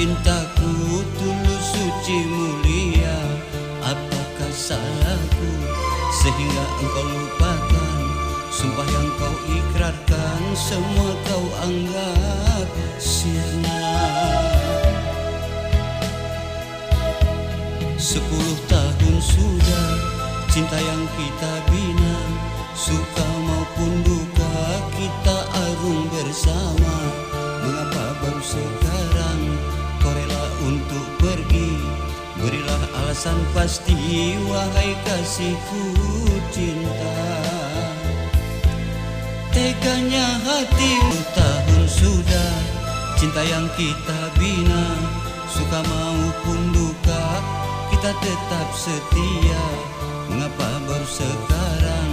cintaku tulus suci mulia Apakah salahku? Sehingga engkau lupakan Sumpah yang kau ikrarkan semua kau anggap sirna. Sepuluh tahun sudah cinta yang kita bina Suka Alasan pasti wahai kasihku cinta. Teganya hatimu tahun sudah Cinta yang kita bina. Suka maupun duka Kita tetap setia. Mengapa baru sekarang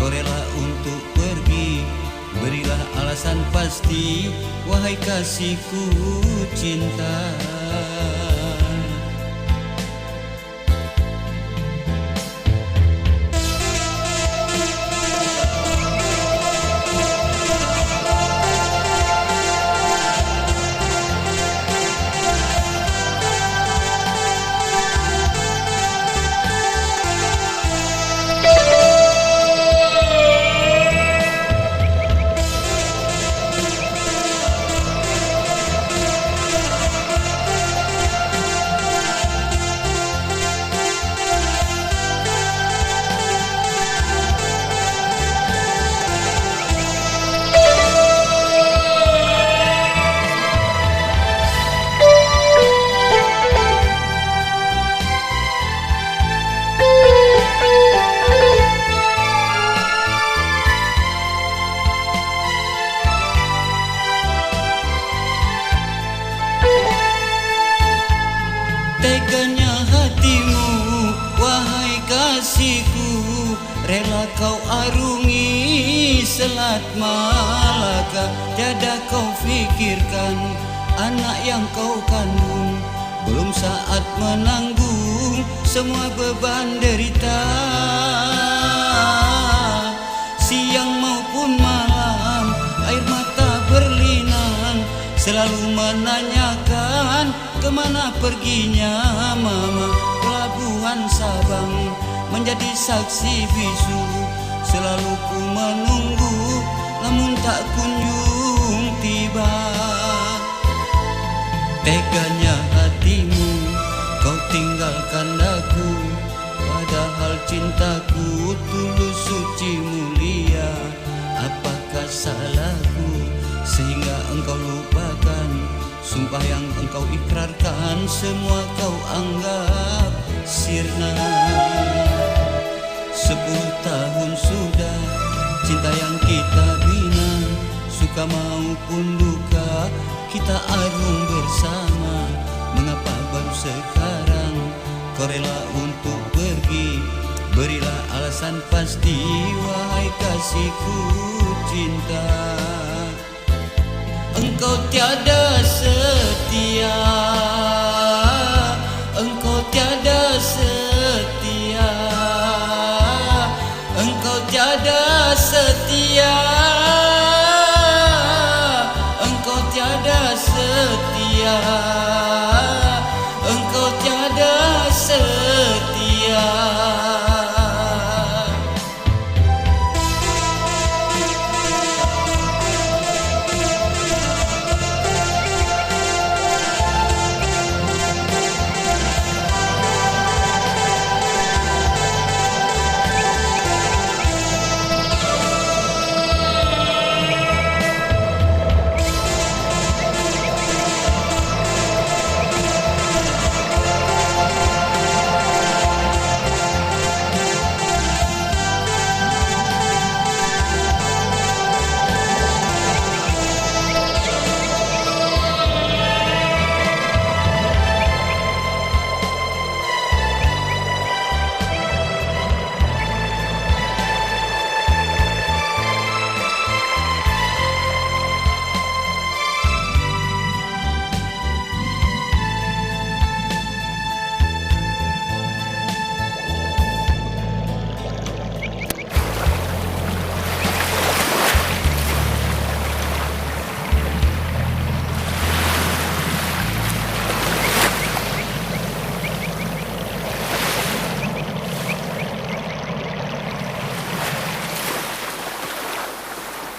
Kau rela untuk pergi? Berilah alasan pasti Wahai kasihku cinta Rela kau arungi Selat malaka Tiada kau fikirkan Anak yang kau kandung. Belum saat menanggung Semua beban derita. Siang maupun malam Air mata berlinang Selalu menanyakan Ke mana perginya mama? Pelabuhan Sabang Menjadi saksi bisu. Selalu ku menunggu Namun tak kunjung tiba. Teganya hatimu Kau tinggalkan aku. Padahal cintaku tulus suci mulia. Apakah salahku Sehingga engkau lupakan? Sumpah yang engkau ikrarkan Semua kau anggap sirna Sepuluh tahun sudah Cinta yang kita bina Suka maupun duka Kita arung bersama. Mengapa baru sekarang Kau rela untuk pergi? Berilah alasan pasti Wahai kasihku cinta. Engkau tiada setia Engkau tiada setia Ah.